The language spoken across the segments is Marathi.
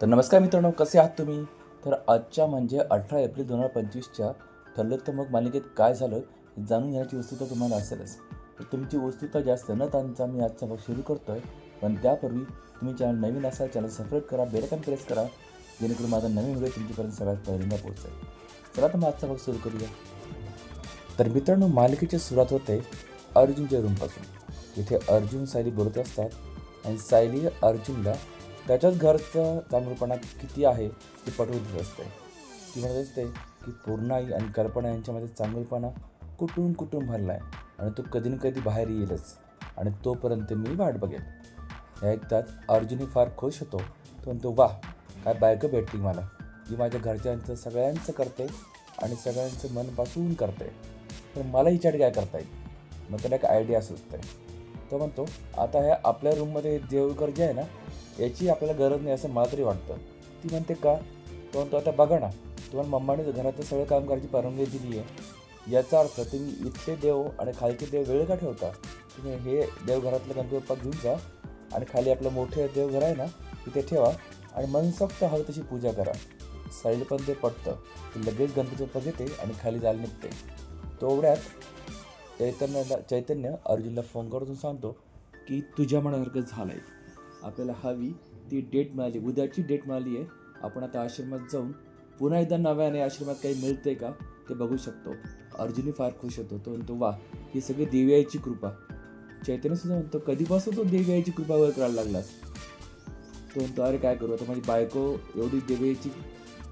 तर नमस्कार मित्रांनो कसे आहात तुम्ही? तर आजच्या म्हणजे अठरा एप्रिल दोन हजार पंचवीसच्या ठरलं तर मग मालिकेत काय झालं हे जाणून घेण्याची वस्तुता तुम्हाला असेलच. तर तुमची वस्तुता जास्त न त्यांचा मी आजचा भाग सुरू करतो आहे पण त्यापूर्वी तुम्ही चॅनल नवीन असाल चॅनल सबस्क्राईब करा बेलकन प्रेस करा जेणेकरून माझा नवीन व्हिडिओ तुमच्यापर्यंत सगळ्यात पहिल्यांदा पोहोचेल. चला तर मग आजचा भाग सुरू करूया. तर मित्रांनो मालिकेची सुरुवात होते अर्जुनच्या रूमपासून तिथे अर्जुन सायली बोलत असतात आणि सायली अर्जुनला त्याच्याच घरचं चांगलपणा किती आहे ते पटवून देत असते. ती म्हणत असते की पूर्णाई आणि कल्पना यांच्यामध्ये चांगलपणा कुठून कुठून भरला आहे आणि तो कधी ना कधी बाहेर येईलच आणि तोपर्यंत मी वाट बघेन हे ऐकतात अर्जुनही फार खुश होतो. तो म्हणतो वा काय बायको भेटली मला. जी माझ्या घरच्यांचं सगळ्यांचं करते आणि सगळ्यांचं मनपासून करते. तर मला हिच्यात काय करता येईल? मग त्याला एक आयडिया सुचते. तो म्हणतो आता ह्या आपल्या रूममध्ये देवघर जे आहे ना याची आपल्याला गरज नाही असं मला तरी वाटतं. ती म्हणते का? तो म्हणतो आता बघा ना तुम्हाला मम्माने घरातलं सगळं काम करायची परवानगी दिली आहे. याचा अर्थ तुम्ही इथले देव आणि खालचे देव वेळ का ठेवता? तुम्ही हे देवघरातलं गणपती बाप्पा घेऊन जा आणि खाली आपलं मोठे देवघर आहे ना तिथे ठेवा आणि मनसोक्त हवं तशी पूजा करा. सैल पण ते पटतं लगेच गणपती बाप्पा घेते आणि खाली जायला निघते. तेवढ्यात चैतन्याला चैतन्य अर्जुनला फोन करून सांगतो की तुझ्या मनासारखं झालं आहे आपल्याला हवी ती डेट मिळाली. उद्याची डेट मिळाली आहे. आपण आता आश्रमात जाऊन पुन्हा एकदा नव्याने आश्रमात काही मिळते का ते बघू शकतो. अर्जुनही फार खुश होतो. तो म्हणतो वा ही सगळी देव्याची कृपा. चैतन्य सुद्धा म्हणतो कधीपासून तो देव्याची कृपा वगैरे करायला लागलास? तो म्हणतो अरे काय करू? आता माझी बायको एवढी देव्याची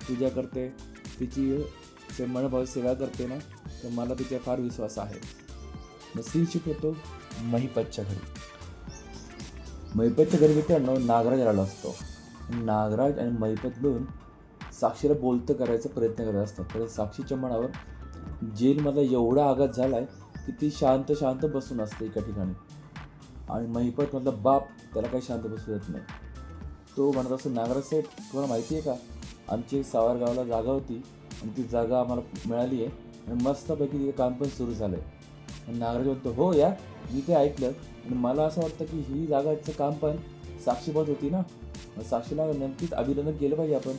पूजा करते. तिची मनभाव सेवा करते ना तर मला तिच्या फार विश्वास आहे. मग सीन शिफ्ट होतो महिपतच्या घरी. महिपतच्या घरी मित्रांनो नागराज आलेला असतो. नागराज आणि महिपत मिळून साक्षीला बोलतं करायचा प्रयत्न करत असतात. तर साक्षीच्या मनावर जेलमधला एवढा आघात झाला आहे की ती शांत शांत बसून असते एका ठिकाणी. आणि महिपत मधला बाप त्याला काही शांत बसू देत नाही. तो म्हणत असतो नागराज साहेब तुम्हाला माहिती आहे का? आमची सावरगावला जागा होती आणि ती जागा आम्हाला मिळाली आहे आणि मस्तपैकी तिथे काम पण सुरू झालं आहे नागराज म्हणतो हो या मी ते ऐकलं. आणि मला असं वाटतं की ही जागाचं काम पण साक्षीपत होती ना. साक्षीला नक्कीच अभिनंदन केलं पाहिजे आपण.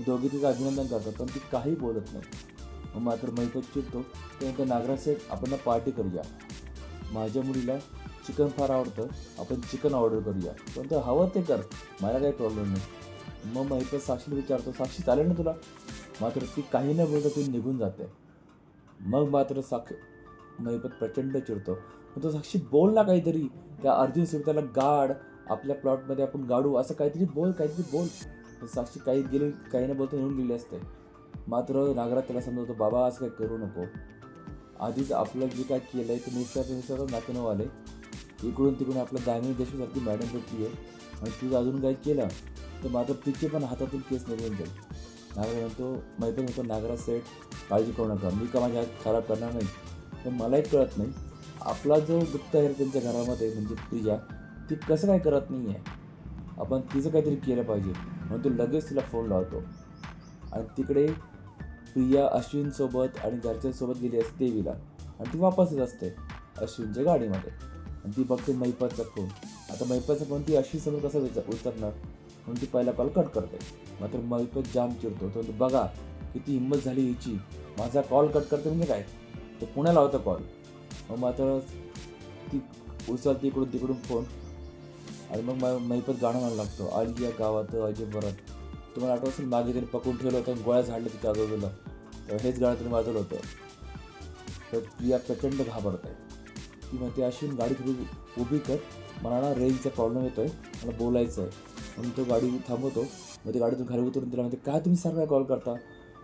दोघे तिचं अभिनंदन करतात पण ती काही बोलत नाही. मग मात्र मैपत चिडतो. त्यानंतर नागराज साहेब आपण पार्टी करूया. माझ्या मुलीला चिकन फार आवडतं. आपण चिकन ऑर्डर करूया. पण तर हवं ते कर. मला काही प्रॉब्लेम नाही. मग मैपत साक्षीला विचारतो साक्षी चालेल ना तुला? मात्र ती काही न बोलता ती निघून जाते. मग मात्र साक्ष महिपत प्रचंड चिडतो. मग तो साक्षी बोल ना काहीतरी. त्या अर्जुन त्याला गाड आपल्या प्लॉटमध्ये आपण गाडू असं काहीतरी बोल काहीतरी बोल. साक्षी काही गेली काही न बोलता येऊन गेली असते. मात्र नागराज त्याला समजवतो बाबा असं काही करू नको. आधीच आपलं जे काय केलं आहे ते निसर्ग निसर्ग आले. इकडून तिकडून आपलं दामिनी देशसारखी मॅडम होती आहे. आणि तुझं अजून काही केलं तर मात्र तिचे पण हातातून केस निघून जाईल. नागराज म्हणतो माहिती म्हणतो नागराज सेठ काळजी करू नका. मी का माझ्या हात खराब करणार नाही? तर मलाही कळत नाही. आपला जो गुप्तहेर आहे त्यांच्या घरामध्ये म्हणजे प्रिया ती कसं काय करत नाही आहे आपण तिचं काहीतरी केलं पाहिजे म्हणून तो लगेच तिला फोन लावतो. आणि तिकडे प्रिया अश्विनसोबत आणि घरच्यांसोबत गेली असते देवीला. आणि ती वापसच असते अश्विनच्या गाडीमध्ये. आणि ती बघते महिपाचा फोन. आता महिपाचा फोन ती अश्विनसोबत कसा विचार उतरणार म्हणून ती पहिला कॉल कट करते. मात्र महिपत जाम चिरतो तो बघा किती हिंमत झाली हिची. माझा कॉल कट करते म्हणजे काय? तर पुण्याला होता कॉल मग मात्र ती उचलते इकडून तिकडून फोन आणि मग मा- महिपत गाणं म्हणायला लागतो आली या गावात अजय परत. तुम्हाला आठवत असेल मागे त्यांनी पकडून ठेवलं होतं आणि गोळ्या झाडल्या तिच्या आजूबाजूला तर हेच गाणं त्यांनी वाजवलं होतं. तर प्रिया प्रचंड घाबरत आहे ती म्हणते अश्विन गाडी तुम्ही उभी कर. मला ना रेंजचा प्रॉब्लेम येतो आहे मला बोलायचं आहे म्हणून तो गाडी थांबवतो. मग ती गाडीतून घरी उतरून तिला म्हणते काय तुम्ही सारखा कॉल करता?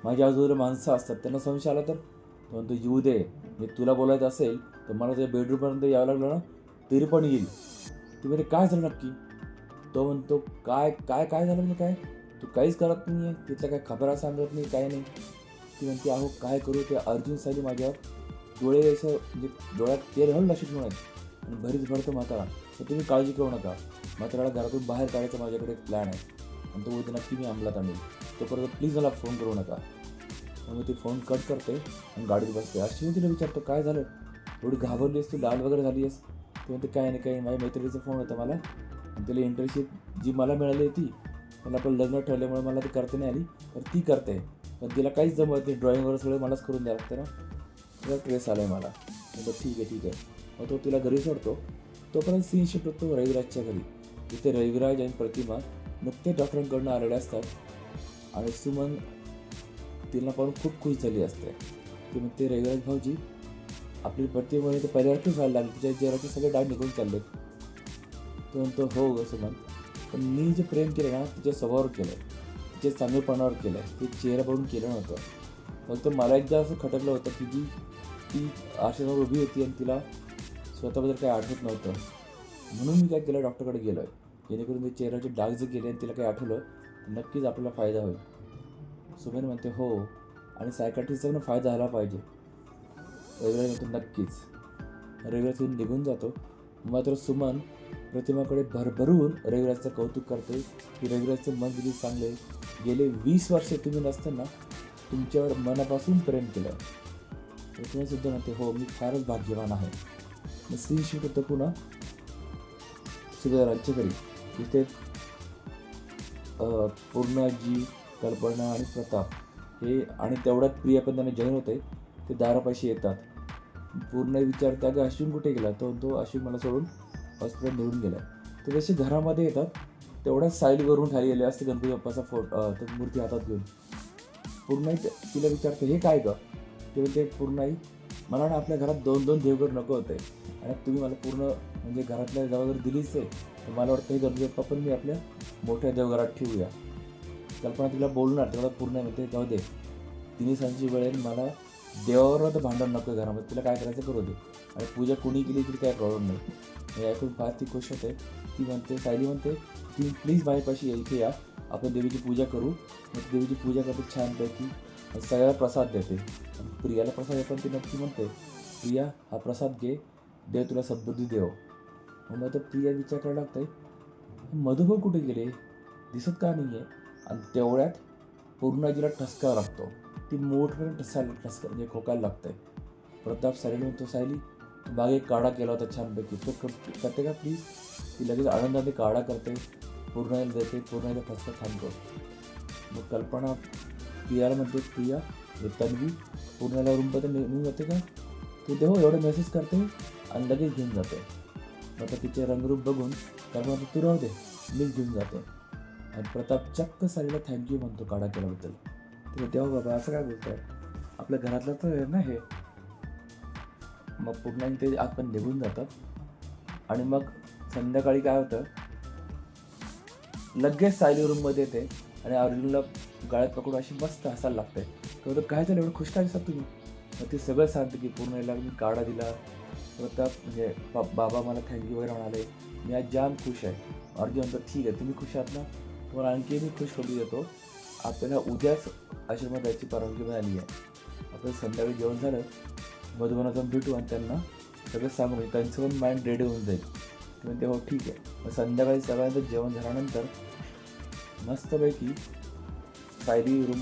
माझ्या आजूबाजूला माणसं असतात. त्यांना संशय आला तर म्हणतो येऊ दे. मी तुला बोलायचं असेल तर मला त्या बेडरूमपर्यंत यावं लागलं ना तरी पण येईल. ती म्हणजे काय झालं नक्की? तो म्हणतो काय काय काय झालं म्हणजे काय? तू काहीच करत नाही आहे तिथल्या काय खबरा सांगत नाही काय नाही. ती म्हणते अहो काय करू? ते अर्जुन साली माझ्यावर. डोळे असं म्हणजे डोळ्यात तेल घालून लक्षात घेऊन आणि भरीच भरतो म्हातारा. तर तुम्ही काळजी करू नका. म्हाताराला घरातून बाहेर काढायचा माझ्याकडे एक प्लॅन आहे. आणि तो उद्या नक्की मी अंमलात आणेल. तोपर्यंत प्लीज मला फोन करू नका. मग ती फोन कट करते आणि गाडीत बसते. अश्विनी तिला विचारतो काय झालं? एवढी घाबरली आहेस तू? लाल वगैरे झाली आहेस? ते म्हणते काय नाही काही माझ्या मैत्रिणीचा फोन होता मला. आणि त्याला इंटर्नशिप जी मला मिळाली होती पण आपलं लग्न ठरल्यामुळे मला ती करता नाही आली तर ती करते. पण तिला काहीच जमत नाही. ड्रॉइंग वगैरे सगळं मलाच करून द्यावं लागतं ना. तिला ट्रेस आला आहे मला. म्हटलं ठीक आहे ठीक आहे. मग तो तिला घरी सोडतो. तोपर्यंत सीन शिफ्ट होतो रविराजच्या घरी. तिथे रविराज आणि प्रतिमा नुकते डॉक्टरांकडून आलेले असतात. आणि सुमन तिला पाहून खूप खुश झाली असते. ती म्हणते रविराज भाऊजी आपली प्रतिमा तर पहिल्यासारखी व्हायला लागली. तिच्या चेहऱ्याचे सगळे डाग निघून चालले तो म्हणतो हो ग सुमन पण मी जे प्रेम केलं ना तिच्या स्वभावावर केलं तिच्या चांगलेपणावर केलं ते चेहरा पाहून केलं नव्हतं. फक्त मला एकदा असं खटकलं होतं की जी ती आश्रमावर उभी होती आणि तिला स्वतःबद्दल काही आठवत नव्हतं. म्हणून मी काय केलं डॉक्टरकडे गेलो आहे जेणेकरून ते चेहऱ्याचे डाग जे गेले आणि तिला काही आठवलं तर नक्कीच आपल्याला फायदा होईल. सुमेर म्हणते हो. आणि सायकाट्रिस्टचा पण फायदा झाला पाहिजे. रविराज म्हणतो नक्कीच. रविराज तिथून निघून जातो. मात्र सुमन प्रतिमाकडे भरभरून रविराजचं कौतुक करते की रविराजचं मन किती चांगले. गेले वीस वर्षे तुम्ही नसताना तुमच्यावर मनापासून प्रेम केलं. प्रतिमासुद्धा म्हणते हो मी फारच भाग्यवान आहे. मग सीन शूट होतं पुन्हा सुभेदारांच्या घरी. तिथे पूर्ण जी कल्पना आणि प्रताप हे आणि तेवढ्यात प्रिया पण त्यांना जॉईन होते. ते दारापाशी येतात. पूर्ण विचारते अगं अश्विन कुठे गेला? तो तो अश्विन मला सोडून हॉस्पिटल निघून गेला ते जसे घरामध्ये येतात तेवढ्याच साईडवरून खाली गेले असते गणपती बाप्पाचा फोटो तो मूर्ती हातात घेऊन. पूर्ण तिला विचारते हे काय गं? ते पूर्णही मला ना आपल्या घरात दोन दोन देवघर नको होते. आणि तुम्ही मला पूर्ण म्हणजे घरातल्या जबाबदारी दिलीच आहे. तर मला वाटतं हे गणपती बाप्पा पण मी आपल्या मोठ्या देवघरात ठेवूया. कल्पना तिला बोलणार तेवढा पूर्ण मिळते जाऊ दे. तिने सांची वेळेल मला देवावर भांडण नको घरामध्ये तिला काय करायचं करू दे. आणि पूजा कुणी केली तरी काय प्रॉब्लेम नाही. हे ऐकून फार ती खुश होते. ती म्हणते सायली म्हणते ती प्लीज माझ्यापाशी इथे या. आपण देवीची पूजा करू. मग देवीची पूजा करते छानपैकी. आणि सगळ्याला प्रसाद देते. प्रियाला प्रसाद देताना ती नक्की म्हणते प्रिया हा प्रसाद घे. देव तुला सद्बुद्धी देव. मग तर प्रिया विचार करायला लागतंय मधुभाऊ कुठे गेले? दिसत का नाही आहे आणि तेवढ्यात पूर्ण जिला ठसका लागतो. ती मोठपर्यंत ठसायला ठसका म्हणजे खोकायला लागते. प्रताप सायली म्हणतो सायली तू मागे काढा केला होता छानपैकी. तो क- करते का प्लीज ती लगेच आनंदाने काढा करते. पूर्णाला देते पूर्णाचा ठसका थांबतो मग कल्पना प्रियाला म्हणते प्रिया हे तन्वी पूर्णाला रूमपर्यंत निघून जाते का? तू ते एवढं मेसेज करते आणि लगेच घेऊन जाते. मग आता तिचे रंगरूप बघून कल्पना म्हणते, तू राहू दे मीच घेऊन जाते. आणि प्रताप चक्क सारीला थँक्यू म्हणतो काढा केल्याबद्दल. तर तेव्हा बाबा असं काय बोलताय? आपल्या घरातलं तर ना हे मग पुन्हा ते आपण निघून जातात. आणि मग संध्याकाळी काय होतं? लगेच सायली रूममध्ये येते आणि अर्जुनला गाळ्यात पकडून अशी मस्त हसायला लागते. तर काय झालं? एवढं खुश काय दिसतात तुम्ही? मग ते सगळं सांगते की पूर्ण याला मी काढा दिला. प्रताप म्हणजे बा- बाबा मला थँक्यू वगैरे म्हणाले. मी आज जाम खुश आहे. अर्जुन तर ठीक आहे तुम्ही खुश आहात ना? तुम्हाला आणखी मी खुश होऊ देतो. आपल्याला उद्याच आश्रमात जायची परवानगी मिळाली आहे. आपण संध्याकाळी जेवण झालं मधुबनात जाऊन भेटू आणि त्यांना सगळं सांगू म्हणजे त्यांचं पण माइंड रेडी होऊन जाईल. ते म्हणते हो ठीक आहे. मग संध्याकाळी सगळ्यांचं जेवण झाल्यानंतर मस्तपैकी सायली रूम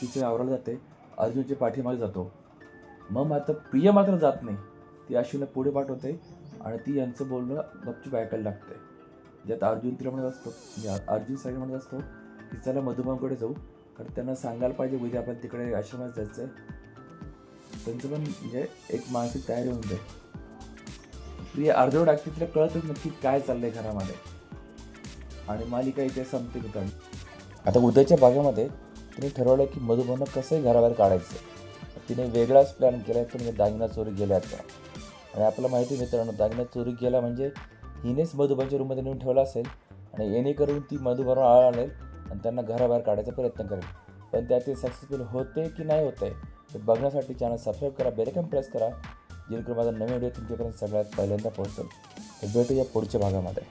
किचन आवरायला जाते. अर्जुनच्या पाठीमागे जातो. मग मात्र प्रिय मात्र जात नाही. ती अश्विनला पुढे पाठवते आणि ती यांचं बोलणं गपचूप ऐकायला लागते. ज्यात अर्जुन तिला म्हणत असतो म्हणजे अर्जुन साईड म्हणत असतो की चला मधुबांकडे जाऊ. कारण त्यांना सांगायला पाहिजे उद्या आपण तिकडे आश्रमात जायचं आहे त्यांचं पण म्हणजे एक मानसिक तयारी होऊन जाईल. प्रिय अर्धवट टाकते तिला कळतच नक्की काय चाललंय घरामध्ये. आणि मालिका इथे संपते मित्रांनो आता उद्याच्या भागामध्ये तिने ठरवलं की मधुबांना कसंही घराबाहेर काढायचं. तिने वेगळाच प्लॅन केला तो म्हणजे दागिना चोरी गेल्या आता. आणि आपल्याला माहिती मित्रांनो दागिना चोरी गेला म्हणजे हिनेच मधुबाईच्या रूममध्ये नेऊन ठेवला असेल आणि येणेकरून ती मधुबरोबर आळ आणेल आणि त्यांना घराबाहेर काढायचा प्रयत्न करेल. पण त्यात ते सक्सेसफुल होते की नाही होते ते बघण्यासाठी चॅनल सबस्क्राईब करा बेलकन प्रेस करा जेणेकरून माझा नवीन व्हिडिओ तुमच्यापर्यंत सगळ्यात पहिल्यांदा पोहोचेल. तर भेटूया पुढच्या भागामध्ये.